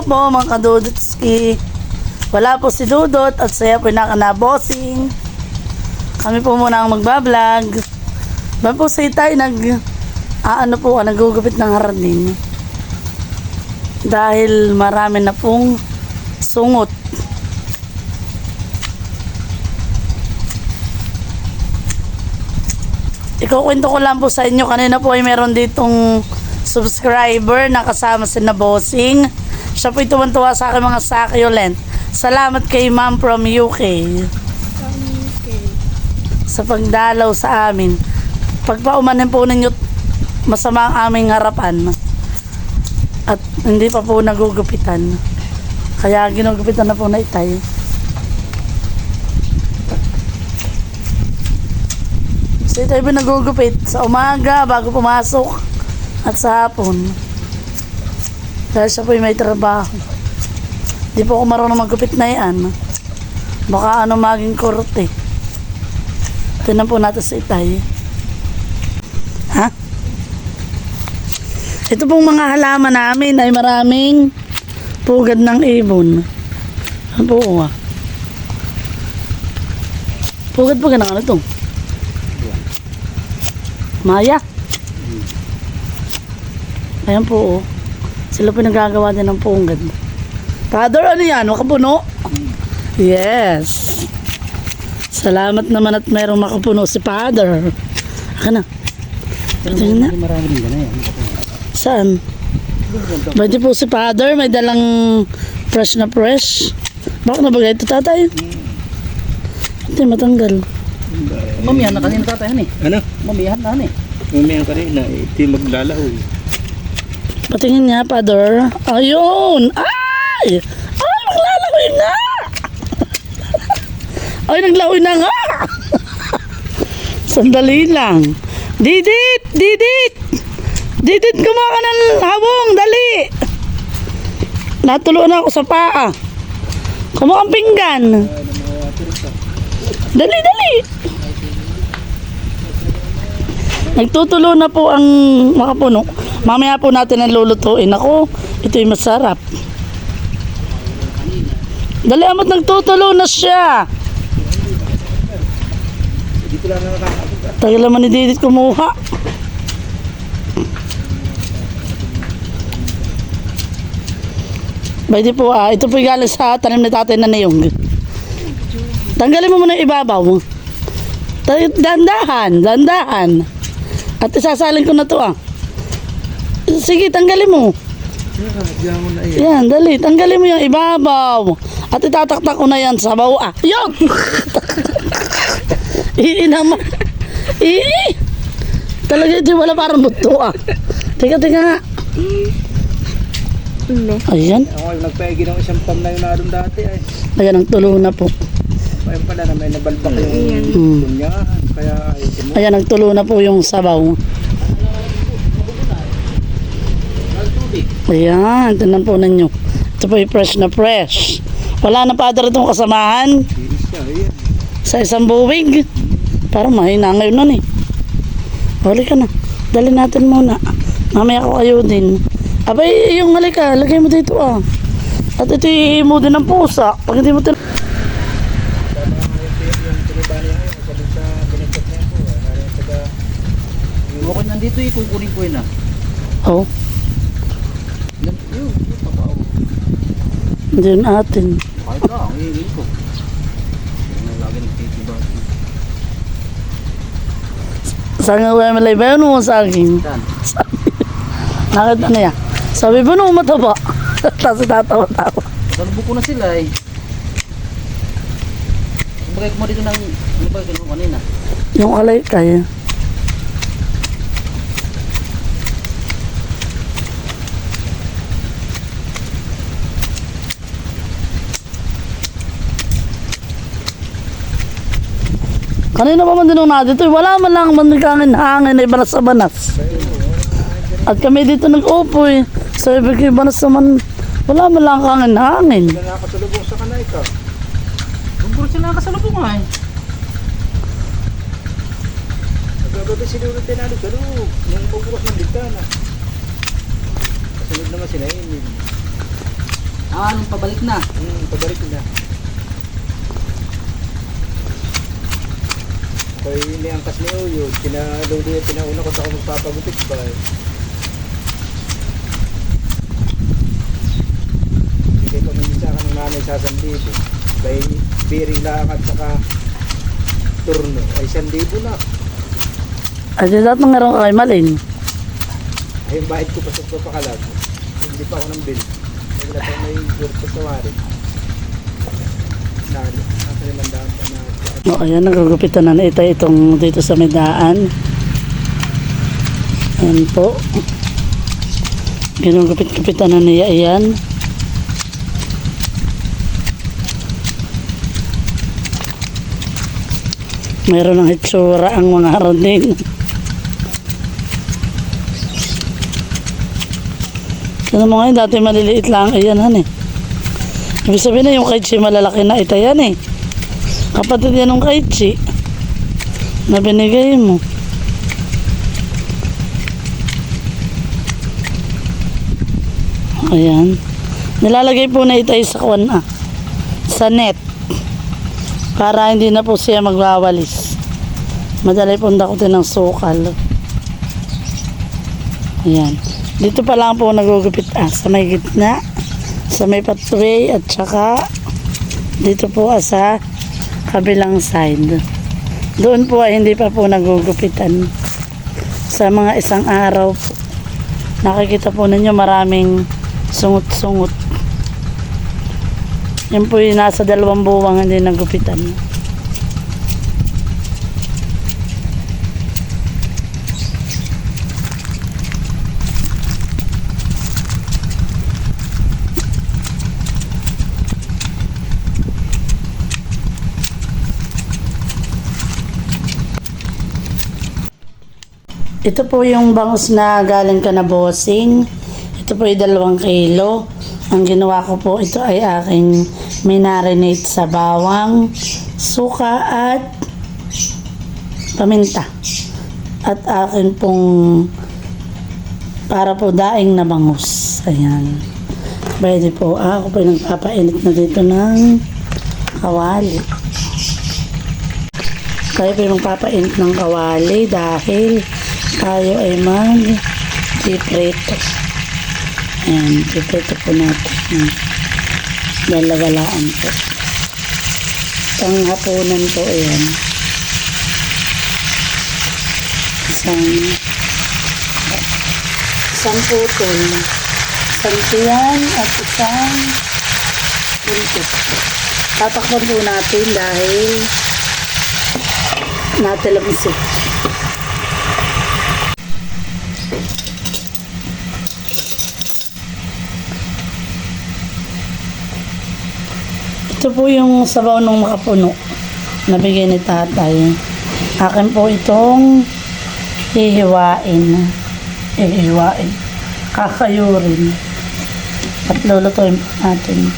Po mga kadudotski. Wala po si Dudot at saya po nakanabosing. Kami po muna ang magbablog. Ba po si Tay nag aano po nagugupit ng hardin. Dahil marami na pong sungot. Ikukwento ko lang po sa inyo. Kanina po ay meron ditong subscriber na kasama si na Bossing. Siya po tuwan-tuwa sa akin mga succulent. Salamat kay ma'am from UK. Sa pagdalaw sa amin. Pagpaumanin po ninyo masama ang aming harapan. At hindi pa po nagugupitan. Kaya ginugupitan na po na itay. So ito ay nagugupit sa umaga bago pumasok at sa hapon. Dahil siya po ay may trabaho. Di po ako marunong magupit na yan. Baka ano maging korte. Tignan po natin sa itay. Ha? Ito pong mga halaman namin ay maraming pugad ng ibon. Ano po ah? Pugad-pugad ng ano ito? Maya. Ayan po, oh. Sila po nagagawa din ng punggad. Father, ano yan? Makapuno? Yes. Salamat naman at merong makapuno si Father. Aka na. Ito na. Saan? Pwede po si Father, may dalang fresh na fresh. Bakit nabagay ito tatay? Hindi matanggal. Mamihan na kanina tatayan eh. Ano? Mamihan na eh. Umiyan ka rin na iti maglalaho. eh. Patingin niya, Father. Ayun! Ay! Ay, maglalakoy nga! Ay, naglakoy na nga! Sandali lang. Didit! Didit! Didit, kumaka ng habong! Dali! Natuluan ako sa paa. Kumuha ang pinggan. Dali, dali! Nagtutulo na po ang makapuno. Mamaya po natin ang lulutuin. Ako, ito'y masarap. Dali amat nagtutulo na siya. Tagal naman ni Didit kumuha. Pwede po ah, ito po galing sa tanim ni tatay na niyong. Tanggalin mo muna yung ibabaw mo. Dandahan, dandahan. At isasalin ko na to ah. Sige, tanggalin mo. Yan, dali. Tanggalin mo yung ibabaw. At itataktak ko na yan sa baw. Ah, yun! Ii naman. Ii! Talaga ito wala parang buto ah. Teka, teka nga. Ayan. Ako yung nagpaigi ng isang pam na yun na doon dati ay. Ayan ang tulo na po. Ayun pala na may nabalbak yung Hmm. bunyahan. Kaya mo. Ayan ang tulo na po yung sabaw. Ayan, tinan po ninyo. Ito po yung fresh na fresh. Wala na padre itong kasamahan sa isang buwig. Parang mahina ngayon nun eh. Huli ka na. Dali natin muna. Mamaya ko kayo din. Abay, yung halika, lagay mo dito ah. At ito mo din ng pusa. Pag hindi mo tin... Bukod nandito eh, kukunin ko yun ah. Oh, Yun atin. Kahit na, ang hihingin ko. Saan nga wala malay ba yun mo sa akin? Saan? Nakita niya. Sabi ba nung mataba? Tapos tatawa-tawa. Salbo ko na sila eh. Sabagay ko mo dito ng, ano ba kanina? Yung alay kaya. Kanina pa man din nung dito, wala man lang man hangin na banas sa banas. At kami dito nag-upo eh. Sabi ko, banas naman, wala man lang hangin hangin. Wala nakasalubong sa kanay ka. Ko sila nakasalubong nga eh. Nagagabi ulit tinalo sa loob. Nung pagbukas ng bintana. Kasunod naman sila yun. Ah, anong pabalik na? Hmm, pabalik na. Kaya iniangkas ni Uyo, pinaluli at pinauna ko sa ako magpapagupit ba eh. Bigay ko naman sa akin ng nanay sa sandibo. Bay, bearing lang at saka turno. Ay, sandibo na. Ay, di dapat nangaroon ka kay Malin. Ay, bahid ko pa sa papakalag. Hindi pa ako ng bill. Wala pa may gurot sa tawari. Nalo. Nasa limandaan pa na. O, ayan, nagagupitan na ito itong dito sa medaan. Ayan po. Ginugupit-gupitan na niya iyan. Meron ng hitsura ang mga hardin. Ano mo ngayon, dati maliliit lang. Ayan, han eh. Ibig sabihin na yung kaichi malalaki na ito yan eh. Kapatid yan ng kaichi na binigay mo. Ayan. Nilalagay po na ito sa kwan ah. Sa net. Para hindi na po siya magwawalis. Madali pong dakutin ng sukal. Ayan. Dito pa lang po nagugupit ah. Sa may gitna. Sa may pathway at saka dito po ah, sa kabilang side. Doon po ay hindi pa po nagugupitan. Sa mga isang araw. Nakikita po ninyo maraming sungot-sungot. Yan po yung nasa dalawang buwang hindi nagupitan. Ito po yung bangus na galing ka na bossing. Ito po yung dalawang kilo. Ang ginawa ko po, ito ay aking minarinate sa bawang, suka at paminta. At akin pong para po daing na bangus. Ayan. Pwede po. Ah, ako po nagpapainit na dito ng kawali. Tayo po magpapainit ng kawali dahil tayo ay mag piprito. Ayan, piprito po natin. Ayan. Lalagalaan po. Panghapunan po ayan. Isang isang putol. Isang tiyan at isang buntot. Tatakpan po natin dahil natalabisip. Ito po yung sabaw ng makapuno. Nabigay ni tatay. Akin po itong hihiwain. Hihiwain. Kakayurin. At lulutuin po natin.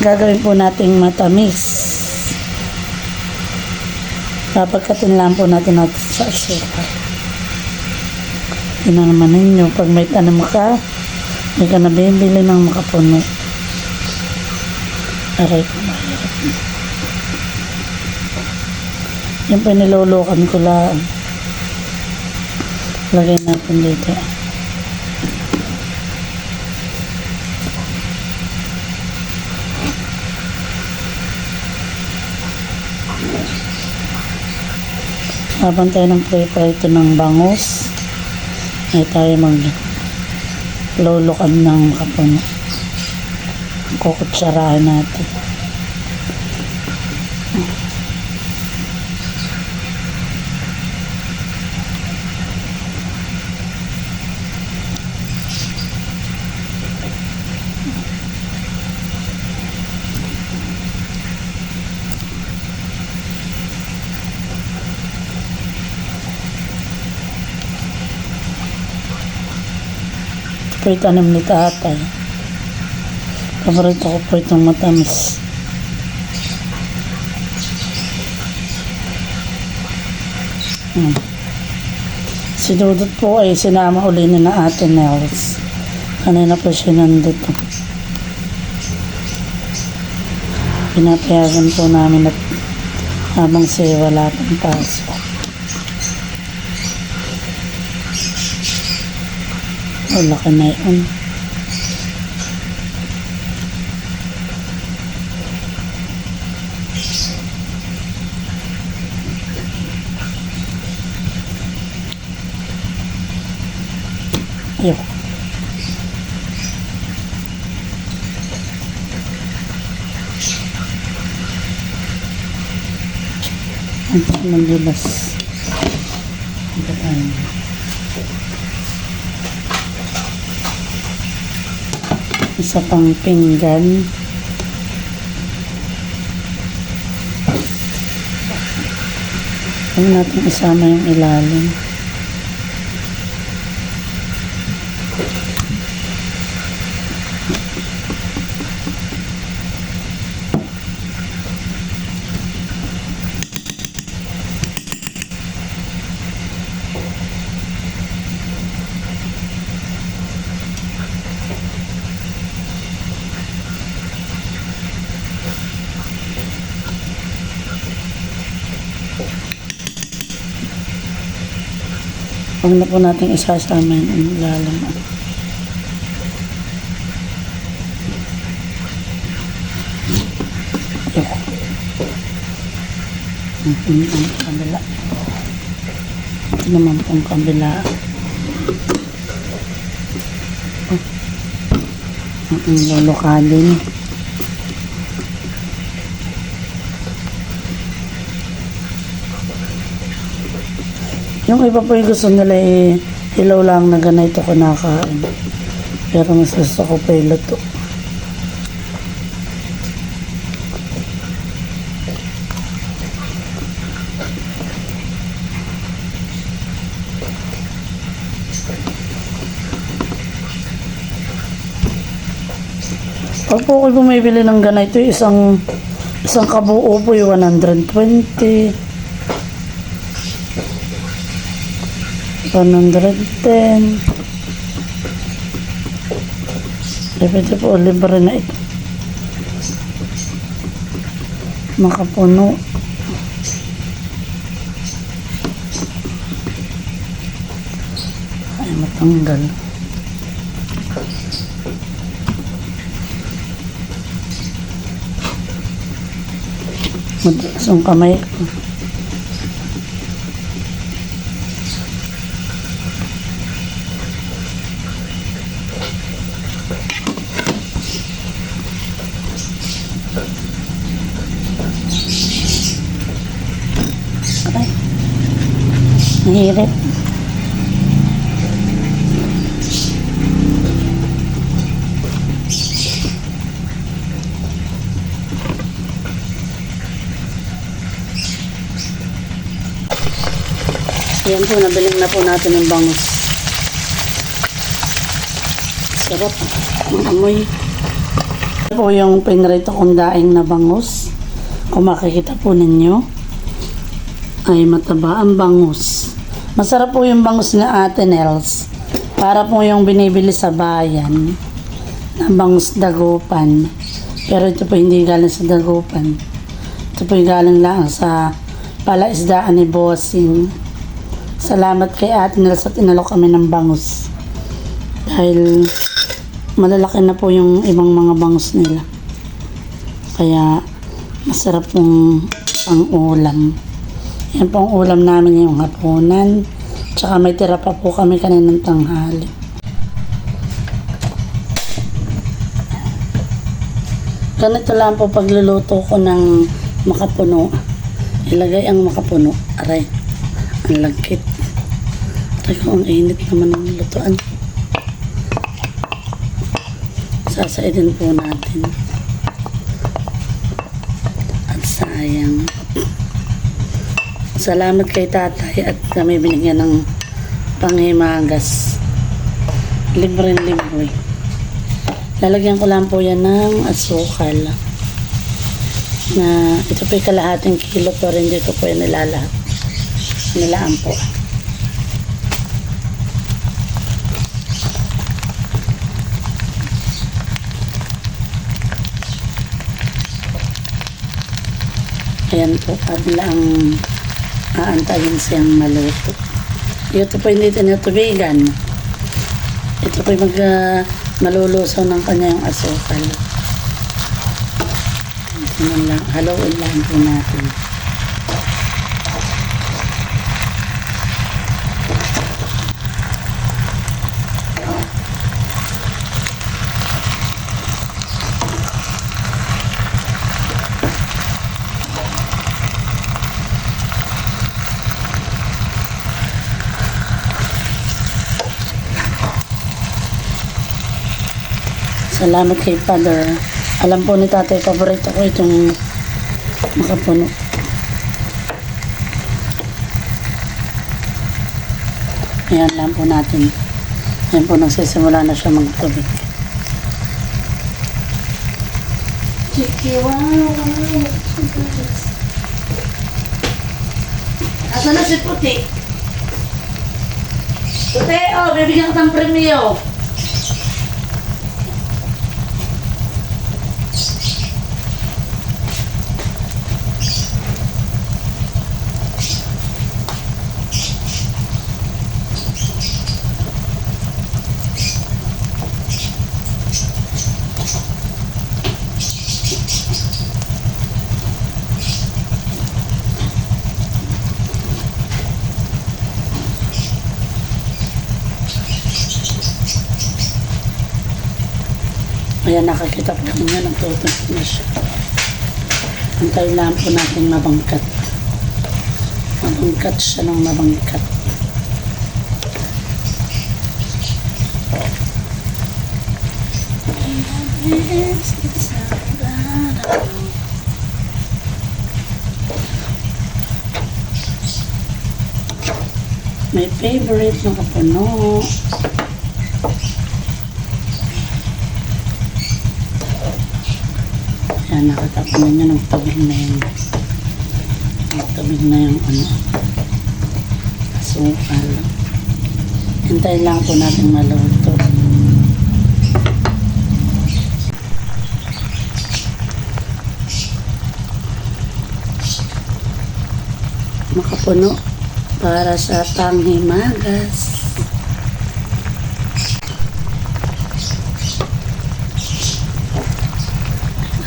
Gagawin po nating matamis. Papagkatin lang po natin natin sa asukal. Yun na naman ninyo. Pag may tanam ka, hindi ka nabibili ng makapuno. Aray ko mahirap. Yung pinilulukan ko lang. Lagay natin dito. Habang tayo ng pre-prito ng bangus, ay tayo mag lulukan ng makapuno kukutsarahan natin. Yung tanim ni tatay. Paborito ko po itong matamis. Hmm. Si Dudut po ay sinama uli ni na ate Nels. Kanina po siya nandito. pinapayagan po namin at habang siya wala pang pasok. Wala ka na yun. Ang maglabas. Ito tayo. Isa pang pinggan. Huwag natin isama yung ilalim. Huwag na po natin isasama yung ilalim. Ayoko. Ang ang kabila. Ito naman pong kabila. Ang lulukadin. Yung iba po yung gusto nila eh, ilaw lang na ganito kinakain. Pero mas gusto ko pa yung luto. Pag po kayo bumibili ng ganito, isang isang kabuo po yung 120. 110. Depende po, libre na ito. Makapuno. Ay, matanggal. Mataas ang kamay ko. Nahirap. Yan po, nabiling na po natin ng bangus. Sarap. Ang amoy. Ito po yung pinrito kong daing na bangus. Kung makikita po ninyo, ay mataba ang bangus. Masarap po yung bangus na Ate Nels. Para po yung binibili sa bayan na bangus dagupan. Pero ito po hindi galing sa dagupan. Ito po galing lang sa palaisdaan ni Bossing. Salamat kay Ate Nels at inalok kami ng bangus. Dahil malalaki na po yung ibang mga bangus nila. Kaya masarap pong pang ulam. Yan po ang ulam namin ngayong hapunan. Tsaka may tira pa po kami kaninang tanghali. Ganito lang po pagluluto ko ng makapuno. Ilagay ang makapuno. Aray, ang lagkit. Aray ko, ang init naman ng lutuan. Sasaidin po natin. At sayang. Salamat kay tatay at kami binigyan ng panghimagas. Libre libre. Lalagyan ko lang po yan ng asukal. Na ito po kalahating kilo pero hindi ko po yan nilalahat. Nilaan po. Ayan po, kabila ang aantayin siyang maluto. Ito po hindi tinutubigan. Ito po mag ah, malulusaw ng kanyang asukal. Ito lang, haluin lang po natin. Salamat kay Father. Alam po ni tatay, paborito ko itong makapuno. Ayan lang po natin. Ayan po, nagsisimula na siya magtubig. Chiki, wow, Asa na si Puti? Puti, oh, bibigyan ka ng premyo. Ayan, nakakita po ninyo, nagtutunog na siya. Antay lang po natin mabangkat. Mabangkat siya ng mabangkat. My favorite na kapuno. Yan, nakatapon na niya ng tubig na yun. Nagtubig na yung ano, asukal. Hintayin lang po natin maluto. Makapuno para sa panghimagas.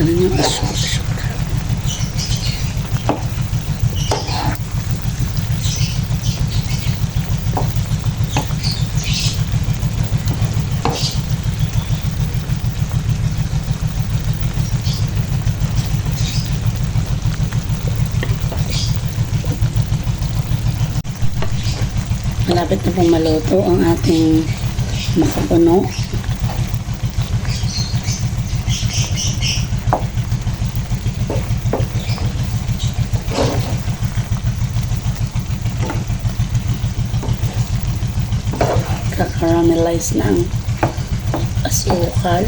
Ano yung asuk-asuk? Malapit na pong maluto ang ating makapuno. Kakaramelize na ang asukal.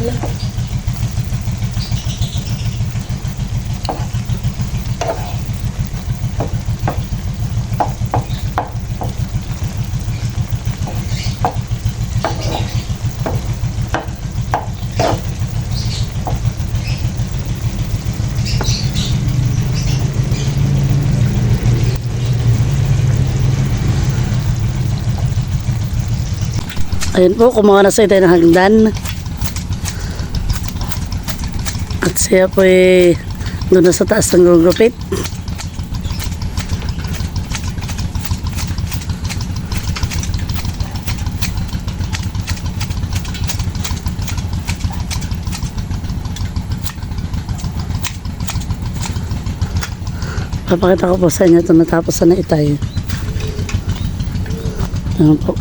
Ayun po, kumuha na sa tayo ng hagdan. At siya po eh, doon sa taas ng gugupit. Papakita ko po sa inyo ito natapos na itay. Ayan po.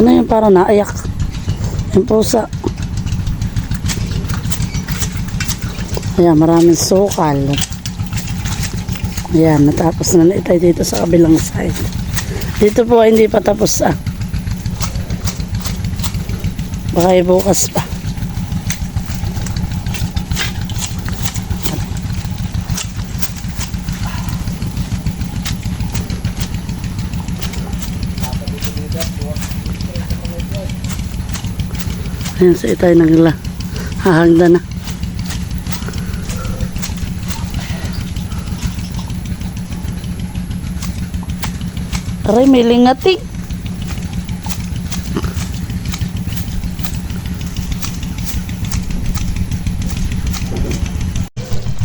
Sino yung parang naiyak? Yung pusa. Ayan, maraming sukal. Ayan, natapos na na itay dito sa kabilang side. Dito po hindi pa tapos ah. Baka bukas pa. Ayan, sa itay nagla. Hahagda na. Aray, may lingatik.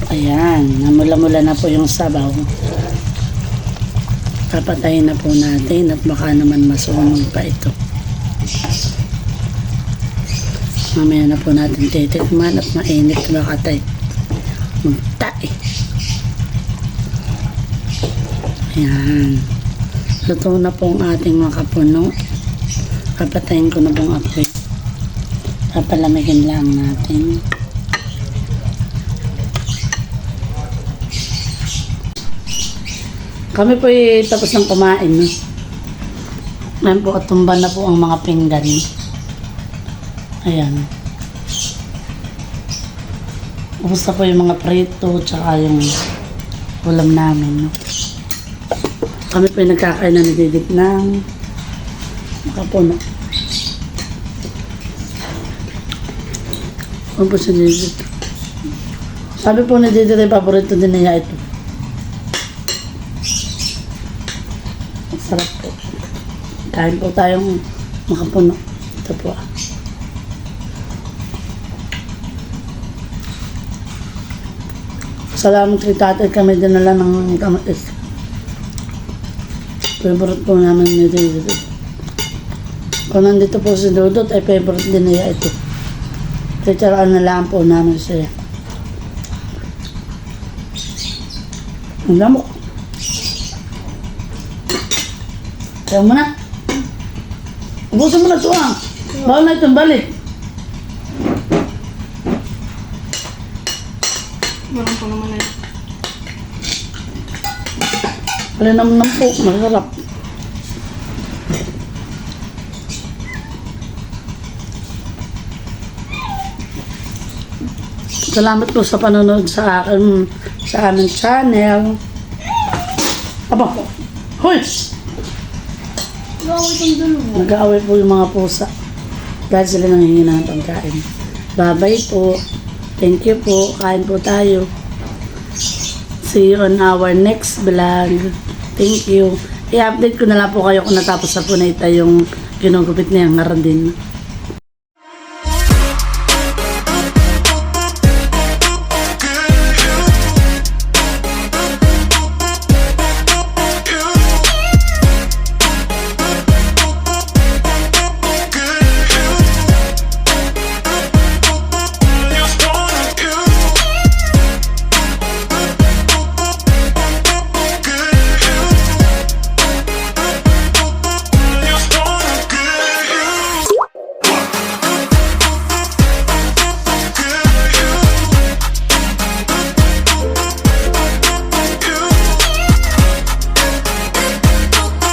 Ayan, namula-mula na po yung sabaw. Papatayin na po natin at baka naman masunog pa ito. Mamaya na po natin titikman at mainit baka tayo magtae. Ayan. Luto na po ang ating mga kapuno. Papatayin ko na pong apoy. Papalamigin lang natin. Kami po ay tapos ng kumain. No? Ngayon po tumba na po ang mga pinggan. Ayan. Ubus na po yung mga prito tsaka yung ulam namin. No? Kami po ay nagkakain na nadidik ng makapuno. Ano po si Didit? Sabi po ni Didit ay paborito din niya ito. Sarap po. Kain po tayong makapuno. Ito po ah. Salamat kay tatay kami dinala ng kamatis. Favorite po namin ni David. Kung nandito po si Dudot, ay favorite din niya ito. Titsaraan na lang po namin siya. Ang lamok. Kaya mo na. Ubusin mo na ito ah. Bawal na itong balik. Meron pa naman Palinam ng po, masarap. Salamat po sa panonood sa akin, sa aming channel. Aba, hoy! Dalawa. Nag-aaway po yung mga pusa. Dahil sila nanghingi ng pagkain. Bye-bye po. Thank you po. Kain po tayo. See you on our next vlog. Thank you. I-update ko na lang po kayo kung natapos na po na ito yung ginugupit niyang ngaradin.